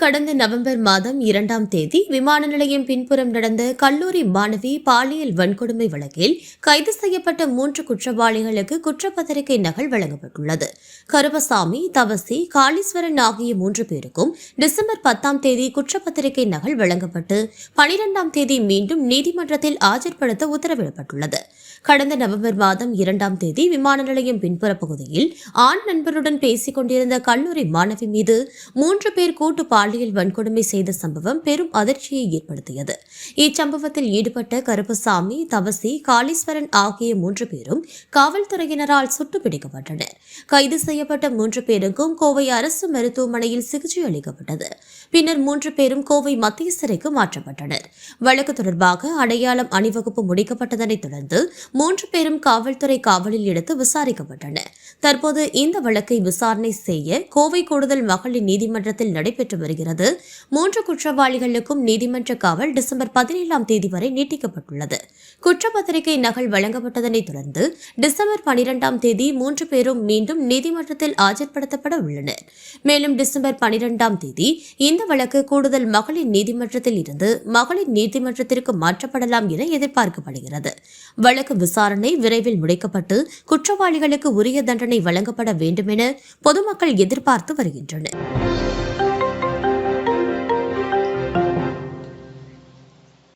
கடந்த நவம்பர் மாதம் இரண்டாம் தேதி விமான நிலையம் பின்புறம் நடந்த கல்லூரி மாணவி பாலியல் வன்கொடுமை வழக்கில் கைது செய்யப்பட்ட மூன்று குற்றவாளிகளுக்கு குற்றப்பத்திரிகை நகல் வழங்கப்பட்டுள்ளது. கருப்பசாமி தவசி காளீஸ்வரன் ஆகிய மூன்று பேருக்கும் டிசம்பர் பத்தாம் தேதி குற்றப்பத்திரிகை நகல் வழங்கப்பட்டு பனிரெண்டாம் தேதி மீண்டும் நீதிமன்றத்தில் ஆஜர்படுத்த உத்தரவிடப்பட்டுள்ளது. கடந்த நவம்பர் மாதம் இரண்டாம் தேதி விமான நிலையம் பின்புற பகுதியில் ஆண் நண்பருடன் பேசிக் கொண்டிருந்த கல்லூரி மாணவி மீது மூன்று பேர் கூட்டு பாலியல் வன்கொடுமை செய்த சம்பவம் பெரும் அதிர்ச்சியை ஏற்படுத்தியது. இச்சம்பவத்தில் ஈடுபட்ட கருப்பசாமி தவசி காளீஸ்வரன் ஆகிய மூன்று பேரும் காவல்துறையினரால் சுட்டு பிடிக்கப்பட்டனர் கைது செய்யப்பட்ட மூன்று பேருக்கும் கோவை அரசு மருத்துவமனையில் சிகிச்சை அளிக்கப்பட்டது. பின்னர் மூன்று பேரும் கோவை மத்திய சிறைக்கு மாற்றப்பட்டனர். வழக்கு தொடர்பாக அடையாளம் அணிவகுப்பு முடிக்கப்பட்டதனைத் தொடர்ந்து மூன்று பேரும் காவல்துறை காவலில் எடுத்து விசாரிக்கப்பட்டனர் தற்போது இந்த வழக்கை விசாரணை செய்ய கோவை கூடுதல் மகளிர் நீதிமன்றத்தில் நடைபெற்று வருகிறது. மூன்று குற்றவாளிகளுக்கும் நீதிமன்ற காவல் டிசம்பர் பதினேழாம் தேதி வரை நீட்டிக்கப்பட்டுள்ளது. குற்றப்பத்திரிகை நகல் வழங்கப்பட்டதனைத் தொடர்ந்து டிசம்பர் பனிரெண்டாம் தேதி மூன்று பேரும் மீண்டும் நீதிமன்றத்தில் ஆஜர்படுத்தப்பட உள்ளனர். மேலும் டிசம்பர் பனிரெண்டாம் தேதி இந்த வழக்கு கூடுதல் மகளிர் நீதிமன்றத்தில் இருந்து மகளிர் நீதிமன்றத்திற்கு மாற்றப்படலாம் என எதிர்பார்க்கப்படுகிறது. வழக்கு விசாரணை விரைவில் முடிக்கப்பட்டு குற்றவாளிகளுக்கு உரிய தண்டனை வழங்கப்பட வேண்டும் என பொதுமக்கள் எதிர்பார்த்து வருகின்றனர்.